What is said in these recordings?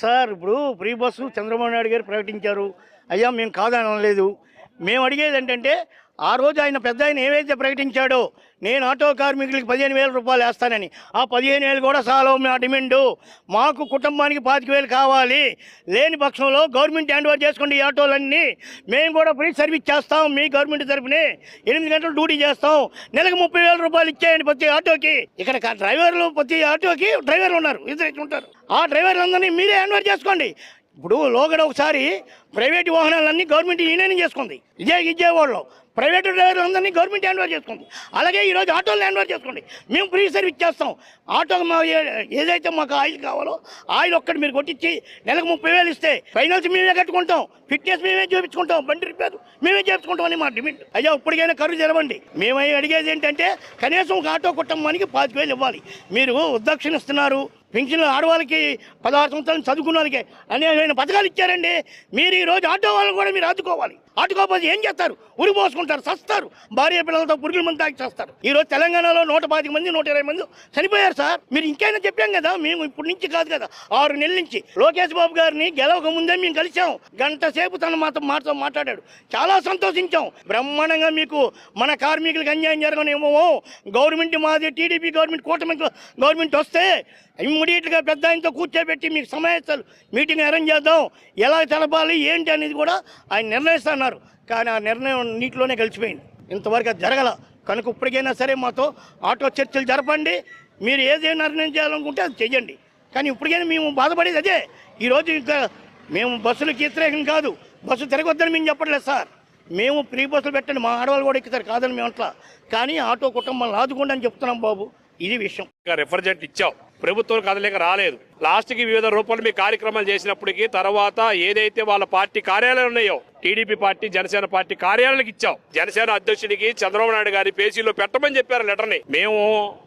Sir ఇప్పుడు free bus Chandrababu Naidu గారు ప్రకటించారు. అయ్యా మేము కాదనలేదు. మేము అడిగేది ఏంటంటే ఆ రోజు ఆయన పెద్ద ఆయన ఏవైతే ప్రకటించాడో నేను ఆటో కార్మికులకి పదిహేను వేల రూపాయలు వేస్తానని. ఆ పదిహేను వేలు కూడా సాలో మా డిమాండు. మాకు కుటుంబానికి పాతిక వేలు కావాలి. లేని పక్షంలో గవర్నమెంట్ హ్యాండ్ ఓవర్ చేసుకోండి ఈ ఆటోలన్నీ. మేము కూడా ఫ్రీ సర్వీస్ చేస్తాం మీ గవర్నమెంట్ తరఫునే ఎనిమిది గంటలు డ్యూటీ చేస్తాం. నెలకు ముప్పై వేల రూపాయలు ఇచ్చేయండి ప్రతి ఆటోకి. ఇక్కడ డ్రైవర్లు ప్రతి ఆటోకి డ్రైవర్లు ఉన్నారు. ఇద్దరు ఉంటారు. ఆ డ్రైవర్లందరినీ మీరే హ్యాండ్ ఓవర్ చేసుకోండి. ఇప్పుడు లోగడ ఒకసారి ప్రైవేట్ వాహనాలన్నీ గవర్నమెంట్ యూనియన్ చేసుకుంది. ఇదే విజయవాడలో ప్రైవేట్ డ్రైవర్లందరినీ గవర్నమెంట్ హ్యాండ్ ఓవర్ చేసుకుంది. అలాగే ఈరోజు ఆటోలు హ్యాండ్ ఓవర్ చేసుకోండి మేము ఫ్రీ సర్వీస్ చేస్తాం. ఆటో మా ఏదైతే మాకు ఆయిల్ కావాలో ఆయిల్ ఒక్కటి మీరు కొట్టించి నెలకు ముప్పై వేలు ఇస్తే ఫైనల్స్ మేమే కట్టుకుంటాం. ఫిట్నెస్ మేమే చూపించుకుంటాం. బండి రిపేర్ మేమే చేపించుకుంటాం అని మా డిమాండ్. అయ్యా ఇప్పటికైనా కరువు తెరవండి. మేము అడిగేది ఏంటంటే కనీసం ఒక ఆటో కుటుంబానికి పాతిక వేలు ఇవ్వాలి. మీరు ఉద్దక్షిణ ఇస్తున్నారు పెన్షన్లు ఆడవాళ్ళకి పదహారు సంవత్సరాలు చదువుకున్న వాళ్ళకి అనేకమైన పథకాలు ఇచ్చారండి. మీరు ఈరోజు ఆటో వాళ్ళని కూడా మీరు ఆదుకోవాలి. అటుకోపోతే ఏం చేస్తారు? ఉరిపోసుకుంటారు చస్తారు సస్తారు. భార్య పిల్లలతో పురుగుల మంది తాగి చేస్తారు. ఈ రోజు తెలంగాణలో నూట పాతిక మంది నూట ఇరవై మంది చనిపోయారు సార్. మీరు ఇంకైనా చెప్పాం కదా? మేము ఇప్పటి నుంచి కాదు కదా. ఆరు నెలల నుంచి. లోకేష్ బాబు గారిని గెలవక ముందే మేము కలిసాం గంట సేపు తన మాతో మాతో మాట్లాడాడు. చాలా సంతోషించాం. బ్రహ్మాండంగా మీకు మన కార్మికులకు అన్యాయం జరగనేమో. గవర్నమెంట్ మాది టీడీపీ గవర్నమెంట్ కూటమి గవర్నమెంట్ వస్తే ఇమ్మీడియట్గా పెద్ద ఆయనతో కూర్చోబెట్టి మీకు సమావేశాలు మీటింగ్ అరేంజ్ చేద్దాం. ఎలా తెలపాలి ఏంటి అనేది కూడా ఆయన నిర్ణయిస్తాను నిర్ణయిస్తున్నారు కానీ ఆ నిర్ణయం నీటిలోనే కలిసిపోయింది ఇంతవరకు అది జరగల. కనుక ఇప్పటికైనా సరే మాతో ఆటో చర్చలు జరపండి. మీరు ఏదే నిర్ణయం చేయాలనుకుంటే అది చెయ్యండి. కానీ ఇప్పటికైనా మేము బాధపడేది అదే. ఈరోజు ఇంకా మేము బస్సులకు వ్యతిరేకం కాదు. బస్సు తిరగొద్దని మేము చెప్పట్లేదు సార్. మేము ఫ్రీ బస్సులు పెట్టండి. మా ఆడవాళ్ళు కూడా ఎక్కుతారు. కాదని మేము అట్లా. కానీ ఆటో కుటుంబాలను ఆదుకోండి అని చెప్తున్నాం బాబు. ఇది విషయం. రిఫర్జెంట్ ఇచ్చావు. ప్రభుత్వం కదలేక రాలేదు. లాస్ట్కి వివిధ రూపంలో మీ కార్యక్రమాలు చేసినప్పటికీ తర్వాత ఏదైతే వాళ్ళ పార్టీ కార్యాలయాలు ఉన్నాయో టీడీపీ పార్టీ జనసేన పార్టీ కార్యాలయాలకు ఇచ్చాం. జనసేన అధ్యక్షుడికి చంద్రబాబు నాయుడు గారి పేజీలో పెట్టమని చెప్పారు లెటర్ని మేము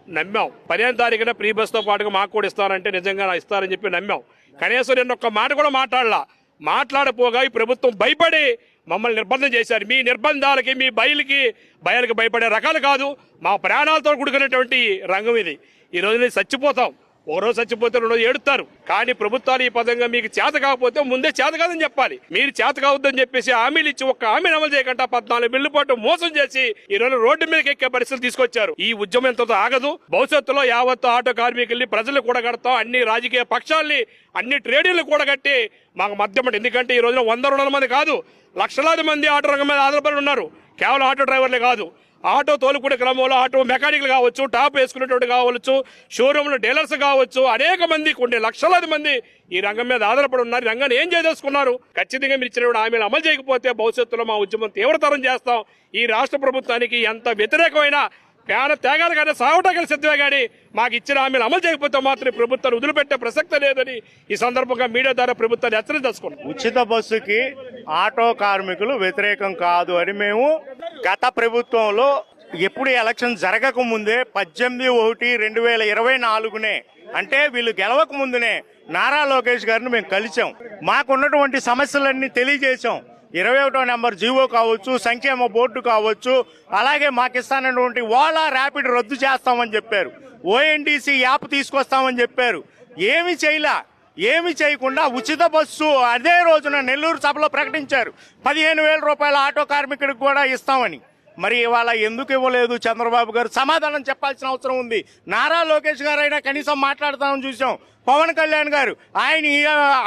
నమ్మాం. పదిహేను తారీఖున ప్రీ బస్తో పాటుగా మాకు కూడా ఇస్తారంటే నిజంగా ఇస్తారని చెప్పి నమ్మాం. కనీసం నేను ఒక్క మాట కూడా మాట్లాడలా. మాట్లాడపోగా ఈ ప్రభుత్వం భయపడి మమ్మల్ని నిర్బంధం చేశారు. మీ నిర్బంధాలకి మీ బయలుకి బయలుకి భయపడే రకాలు కాదు. మా ప్రాణాలతో కూడుకున్నటువంటి రంగం ఇది. ఈ రోజు నేను చచ్చిపోతాం. ఒక చచ్చిపోతే రెండు రోజు ఏడుతారు. కానీ ప్రభుత్వాలు ఈ పదంగా మీకు చేత కాకపోతే ముందే చేత కాదని చెప్పాలి. మీరు చేత కావద్దని చెప్పేసి హామీలు ఇచ్చి ఒక్క హామీని అమలు చేయకుండా పద్నాలుగు బిల్లు పాటు మోసం చేసి ఈ రోజు రోడ్డు మీదకి ఎక్కే పరిస్థితులు తీసుకొచ్చారు. ఈ ఉద్యమం ఎంతో ఆగదు. భవిష్యత్తులో యావత్ ఆటో కార్మికుల్ని ప్రజలు కూడా అన్ని రాజకీయ పక్షాల్ని అన్ని ట్రేడీలు కూడా కట్టి మాకు మధ్యమట ఎందుకంటే ఈ రోజున వంద రెండు వందల మంది కాదు లక్షలాది మంది ఆటో రంగం మీద ఆధారపడి ఉన్నారు. కేవలం ఆటో డ్రైవర్లే కాదు. ఆటో తోలుకునే క్రమంలో ఆటో మెకానిక్లు కావచ్చు టాప్ వేసుకునేటువంటి కావచ్చు షోరూంలో డీలర్స్ కావచ్చు అనేక మంది కొన్ని లక్షలాది మంది ఈ రంగం మీద ఆధారపడి ఉన్నారు. ఈ రంగాన్ని ఏం చేసేసుకున్నారు? ఖచ్చితంగా మీరు ఇచ్చిన హామీలు అమలు చేయకపోతే భవిష్యత్తులో మా ఉద్యమం తీవ్రతరం చేస్తాం. ఈ రాష్ట్ర ప్రభుత్వానికి ఎంత వ్యతిరేకమైన పేన త్యాగాలు కానీ సాగుటగలు సిద్ధమే కానీ మాకు ఇచ్చిన హామీలు అమలు చేయకపోతే మాత్రం ప్రభుత్వాన్ని వదిలిపెట్టే ప్రసక్తే లేదని ఈ సందర్భంగా మీడియా ద్వారా ప్రభుత్వాన్ని హెచ్చరించుకున్నాం ఉచిత బస్సుకి ఆటో కార్మికులు వ్యతిరేకం కాదు అని మేము గత ప్రభుత్వంలో ఎప్పుడు ఎలక్షన్ జరగక ముందే పద్దెనిమిది ఒకటి రెండు వేల ఇరవై నాలుగునే అంటే వీళ్ళు గెలవక ముందునే నారా లోకేష్ గారిని మేము కలిసాం మాకున్నటువంటి సమస్యలన్నీ తెలియజేశాం. ఇరవై ఒకటో నెంబర్ జీవో కావచ్చు సంక్షేమ బోర్డు కావచ్చు అలాగే మాకు ఇస్తానటువంటి ఓలా ర్యాపిడ్ రద్దు చేస్తామని చెప్పారు. ఓఎన్డీసీ యాప్ తీసుకొస్తామని చెప్పారు. ఏమి చేయలే. ఏమి చేయకుండా ఉచిత బస్సు అదే రోజున నెల్లూరు సభలో ప్రకటించారు. పదిహేను వేల రూపాయల ఆటో కార్మికుడికి కూడా ఇస్తామని. మరి ఇవాళ ఎందుకు ఇవ్వలేదు చంద్రబాబు గారు? సమాధానం చెప్పాల్సిన అవసరం ఉంది. నారా లోకేష్ గారైనా కనీసం మాట్లాడతామని చూసాం పవన్ కళ్యాణ్ గారు ఆయన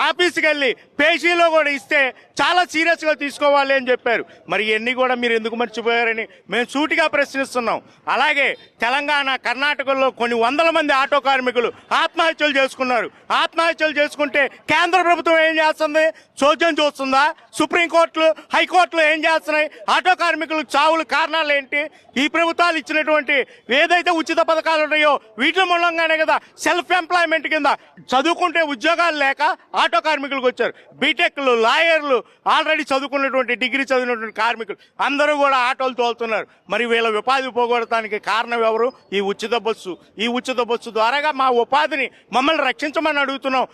ఆఫీస్కి వెళ్ళి పేజీలో కూడా ఇస్తే చాలా సీరియస్గా తీసుకోవాలి అని చెప్పారు. మరి ఇవన్నీ కూడా మీరు ఎందుకు మర్చిపోయారని మేము సూటిగా ప్రశ్నిస్తున్నాం. అలాగే తెలంగాణ కర్ణాటకలో కొన్ని వందల మంది ఆటో కార్మికులు ఆత్మహత్యలు చేసుకున్నారు. ఆత్మహత్యలు చేసుకుంటే కేంద్ర ప్రభుత్వం ఏం చేస్తుంది? చోద్యం చూస్తుందా? సుప్రీంకోర్టులు హైకోర్టులు ఏం చేస్తున్నాయి? ఆటో కార్మికులు చావులు కారణాలు ఏంటి? ఈ ప్రభుత్వాలు ఇచ్చినటువంటి ఏదైతే ఉచిత పథకాలు ఉన్నాయో వీటి మూలంగానే కదా సెల్ఫ్ ఎంప్లాయ్మెంట్ కింద చదువుకుంటే ఉద్యోగాలు లేక ఆటో కార్మికులకు వచ్చారు. బీటెక్లు లాయర్లు ఆల్రెడీ చదువుకున్నటువంటి డిగ్రీ చదివినటువంటి కార్మికులు. అందరూ కూడా ఆటోలు తోలుతున్నారు. మరి వీళ్ళ ఉపాధి పోగొడటానికి కారణం ఎవరు? ఈ ఉచిత బస్సు. ఈ ఉచిత బస్సు ద్వారాగా మా ఉపాధిని మమ్మల్ని రక్షించమని అడుగుతున్నాం.